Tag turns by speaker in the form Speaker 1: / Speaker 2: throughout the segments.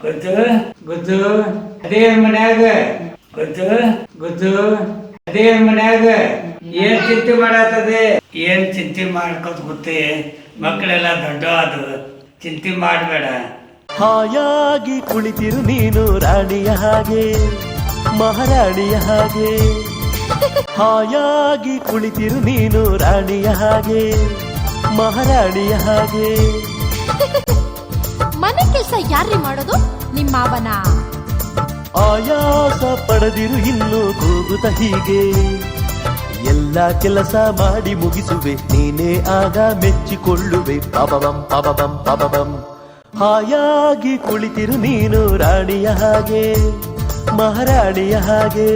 Speaker 1: ಗೊತ್ತು ಗೊತ್ತು. ಅದೇ ಮನ್ಯಾಗ. ಗೊತ್ತು ಗೊತ್ತು. ಅದೇ ಮನ್ಯಾಗ. ಏನ್ ಚಿಂತೆ ಮಾಡತ್ತದೆ ಏನ್ ಚಿಂತೆ ಮಾಡ್ಕೊತ ಗೊತ್ತೇ ಮಕ್ಕಳೆಲ್ಲ ದೊಡ್ಡ ಅದು ಚಿಂತೆ ಮಾಡಬೇಡ.
Speaker 2: ಹಾಯಾಗಿ ಕುಳಿತಿರು ನೀನು ರಾಣಿಯ ಹಾಗೆ, ಮಹಾರಾಣಿಯ ಹಾಗೆ. ಹಾಯಾಗಿ ಕುಳಿತಿರು ನೀನು ರಾಣಿಯ ಹಾಗೆ, ಮಹಾರಾಣಿಯ ಹಾಗೆ.
Speaker 3: ಯಾರ್ರಿ ಮಾಡೋದು? ನಿಮ್ಮ ಮಾವನ?
Speaker 2: ಆಯಾಸ ಪಡೆದಿರು ಇನ್ನು ಕೂಗುತ್ತ ಹೀಗೆ. ಎಲ್ಲ ಕೆಲಸ ಮಾಡಿ ಮುಗಿಸುವೆ, ನೀನೇ ಆಗ ಮೆಚ್ಚಿಕೊಳ್ಳುವೆ. ಪಬಬಂ ಪಬಬಂ ಪಬಬಂ. ಹಾಯಾಗಿ ಕುಳಿತಿರು ನೀನು ರಾಣಿಯ ಹಾಗೆ, ಮಹಾರಾಣಿಯ ಹಾಗೆ.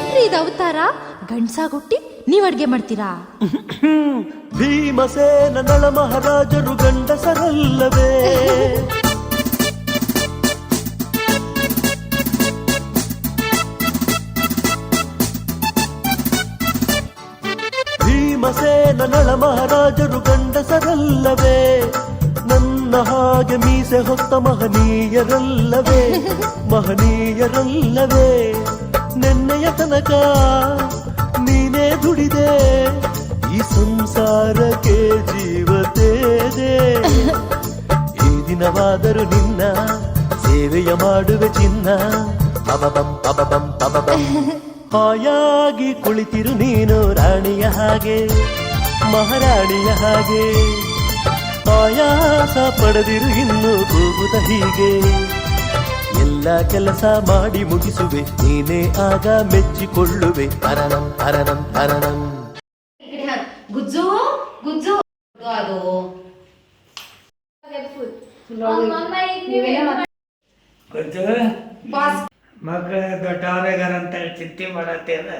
Speaker 3: ಏನ್ರಿ ಇದು ಅವತಾರ? ಗಂಡ್ಸಾಗುಟ್ಟಿ ನೀವ್ ಅಡ್ಗೆ ಮಾಡ್ತೀರಾ?
Speaker 2: ಭೀಮಸೇನ ನಳ ಮಹಾರಾಜರು ಗಂಡಸರಲ್ಲವೇ? ಭೀಮಸೇನ ನಳ ಮಹಾರಾಜರು ಗಂಡಸರಲ್ಲವೇ? ನನ್ನ ಹಾಗೆ ಮೀಸೆ ಹೊತ್ತ ಮಹನೀಯರಲ್ಲವೇ? ಮಹನೀಯರಲ್ಲವೇ? ತನಕ ನೀನೇ ದುಡಿದೆ, ಈ ಸಂಸಾರಕ್ಕೆ ಜೀವತೇದೆ ಈ ದಿನವಾದರೂ ನಿನ್ನ ಸೇವೆಯ ಮಾಡುವೆ ಚಿನ್ನ. ಪಬಬಂ ಪಬಬಂ ಪಬಬಂ. ಹಾಯಾಗಿ ಕುಳಿತಿರು ನೀನು ರಾಣಿಯ ಹಾಗೆ, ಮಹಾರಾಣಿಯ ಹಾಗೆ. ಆಯಾಸ ಪಡೆದಿರು ಇನ್ನು ಕೂಗುತ್ತ ಹೀಗೆ. ಎಲ್ಲ ಕೆಲಸ ಮಾಡಿ ಮುಗಿಸುವೆ. ನೀನೇ ಆಗ ಮೆಚ್ಚಿಕೊಳ್ಳುವೆ. ಅರನಂ ಅರನಂ ಅರನಂ
Speaker 4: ಗುಜ್ಜು ಗುಜ್ಜು. ಅದು
Speaker 1: ಗೊತ್ತು
Speaker 4: ಬಾಸ್.
Speaker 1: ಅಂತ ಚಿಂತೆ ಮಾಡತ್ತೇನ?